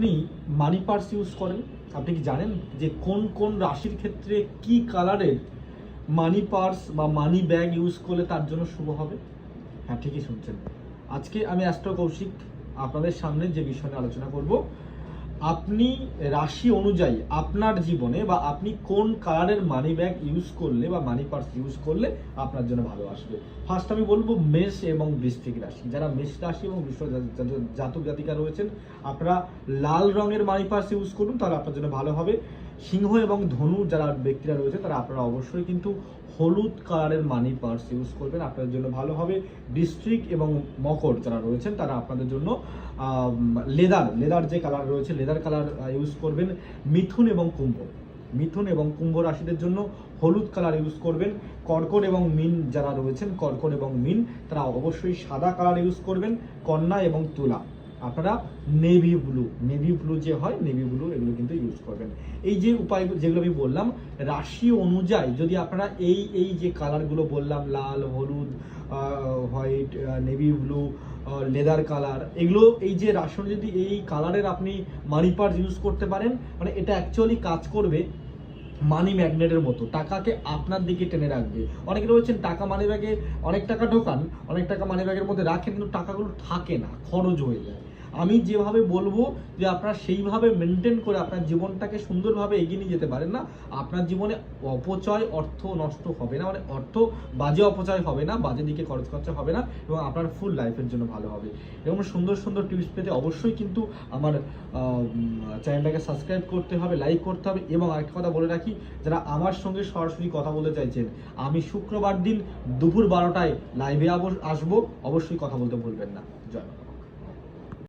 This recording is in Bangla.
আপনি মানি পার্স ইউজ করেন? আপনি কি জানেন যে কোন কোন রাশির ক্ষেত্রে কি কালারের মানি পার্স বা মানি ব্যাগ ইউজ করলে তার জন্য শুভ হবে? হ্যাঁ ঠিকই শুনছেন। আজকে আমি অ্যাস্ট্রো কৌশিক আপনাদের সামনে যে বিষয় আলোচনা করব আপনি রাশি অনুযায়ী আপনার জীবনে বা আপনি কোন কালারের মানি ব্যাগ ইউজ করলে বা মানি পার্স ইউজ করলে আপনার জন্য ভালো আসবে। ফার্স্ট আমি বলব মেষ এবং বৃষ্টিক রাশি। যারা মেষ রাশি এবং বৃষ জাতক জাতিকা রয়েছেন, আপনারা লাল রঙের মানি পার্স ইউজ করুন, তাহলে আপনার জন্য ভালো হবে। সিংহ এবং ধনু যারা ব্যক্তিরা রয়েছে, তারা আপনারা অবশ্যই কিন্তু হলুদ কালারের মানি পার্স ইউজ করবেন। আপনাদের জন্য ভালো হবে ডিস্ট্রিক্ট এবং মকর যারা রয়েছেন, তারা আপনাদের জন্য লেদার লেদার যে কালার রয়েছে লেদার কালার ইউজ করবেন। মিথুন এবং কুম্ভ। মিথুন এবং কুম্ভ রাশিদের জন্য হলুদ কালার ইউজ করবেন। কর্কট এবং মিন যারা রয়েছেন, কর্কট এবং মিন, তারা অবশ্যই সাদা কালার ইউজ করবেন। কন্যা এবং তুলা। আপনারা নেভি ব্লু নেভি ব্লু যে হয় নেভি ব্লু এগুলো কিন্তু ইউজ করবেন। এই যে উপায় যেগুলো আমি বললাম, রাশি অনুযায়ী যদি আপনারা এই এই যে কালারগুলো বললাম, লাল, হলুদ white navy blue leather colour এগুলো এই যে রাশন যদি এই কালারের আপনি মানি পার্স ইউজ করতে পারেন মানে এটা অ্যাকচুয়ালি কাজ করবে মানি ম্যাগনেটের মতো, টাকাকে আপনার দিকে টেনে রাখবে। অনেকে রয়েছেন টাকা মানি ব্যাগে অনেক টাকা ঢোকান, অনেক টাকা মানি ব্যাগের মধ্যে রাখেন কিন্তু টাকাগুলো থাকে না, খরচ হয়ে যায়। আমি যেভাবে বলব যে আপনারা সেইভাবে মেনটেন করে আপনার জীবনটাকে সুন্দরভাবে এগিয়ে নিয়ে যেতে পারেন না। আপনার জীবনে অপচয় অর্থ নষ্ট হবে না মানে অর্থ বাজে অপচয় হবে না, বাজে দিকে খরচ খরচা হবে না এবং আপনার ফুল লাইফের জন্য ভালো হবে। এবং সুন্দর সুন্দর টিপস পেতে অবশ্যই কিন্তু আমার চ্যানেলটাকে সাবস্ক্রাইব করতে হবে লাইক করতে হবে এবং আরেকটা কথা বলে রাখি, যারা আমার সঙ্গে সরাসরি কথা বলতে চাইছেন, আমি শুক্রবার দিন দুপুর বারোটায় লাইভে আসব, অবশ্যই কথা বলতে ভুলবেন না। জয়।